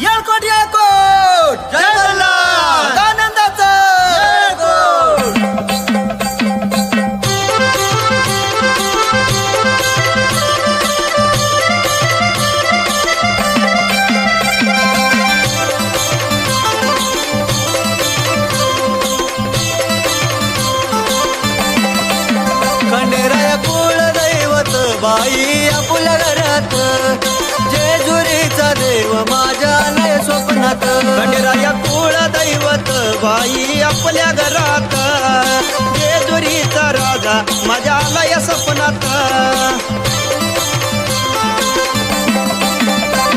येळकोट येळकोट जय मल्हार! आनंदाचं येळकोट! खंडेराया कुळ दैवत बाई आपल्या घरात घरात. गडराया कुळ दैवत बाई आपल्या घरात. जेजुरीचा राजा माझ्या आलाय सपनात.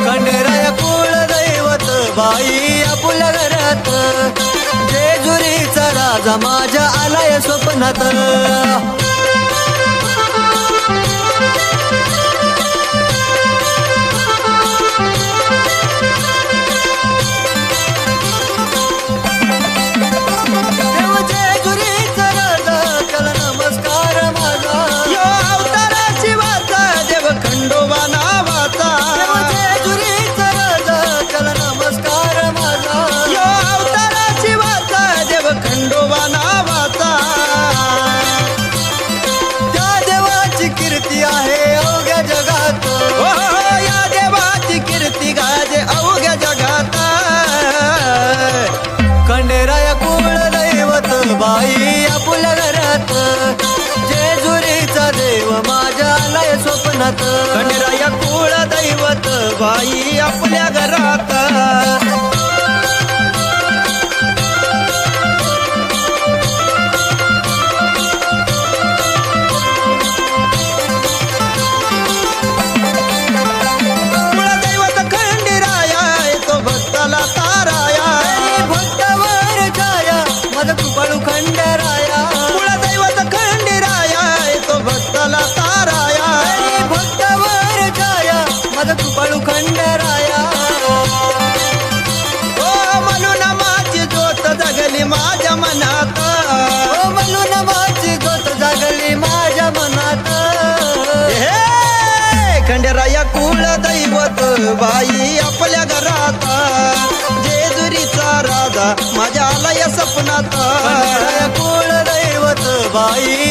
खंडेराया कुळ दैवत बाई आपल्या घरात. जेजुरीचा राजा माझ्या आलाय स्वप्नात घरात. खंडेराया कुळ दैवत बाई आपल्या घरात. कुळदैवत तो भक्ताला ताराया. भक्तावर छाया बाई आपल्या घरात जेजुरीचा राजा माझ्या आलाय सपनात. खंडेराया कुळ दैवत बाई?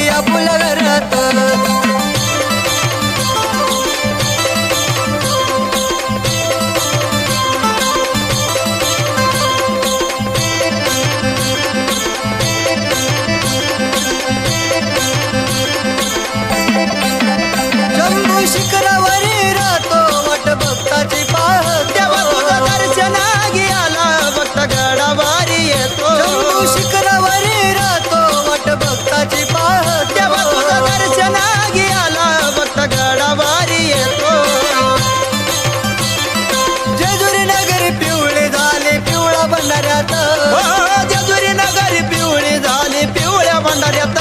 भंडाऱ्यात हो, जेजुरी नगरी पिवळी झाली पिवळ्या भंडाऱ्यात.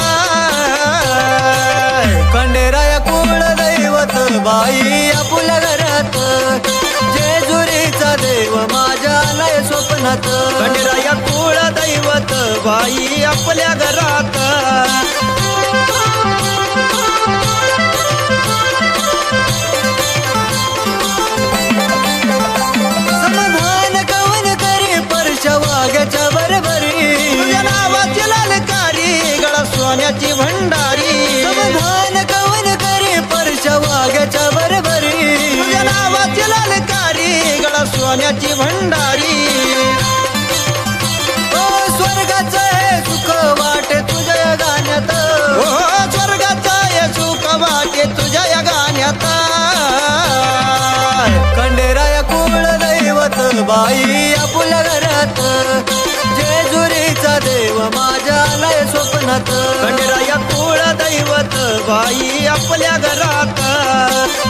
खंडेराया कुळ दैवत बाई आपल्या घरात. जेजुरीचा देव माझ्या लय स्वप्नात. खंडेराया कुळ दैवत बाई आपल्या घरात. सोन्याची भंडारी. समाधान कवन करी परश वाघ्याच्या बरोबरी. तुझ्या नावाची लालकारी गळा सोन्याची भंडारी. ओ स्वर्गाचं हे सुख वाटे तुझ्या गाण्यात. ओ स्वर्गाचा ये सुख वाटे तुझ्या या गाण्यात. खंडेराया कुळ दैवत बाई. घरात. खंडेराया कुळ दैवत बाई आपल्या घरात.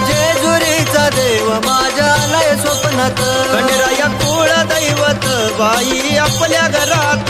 जेजुरीचा देव माझ्या लय स्वप्नात. खंडेराया कुळ दैवत बाई आपल्या घरात.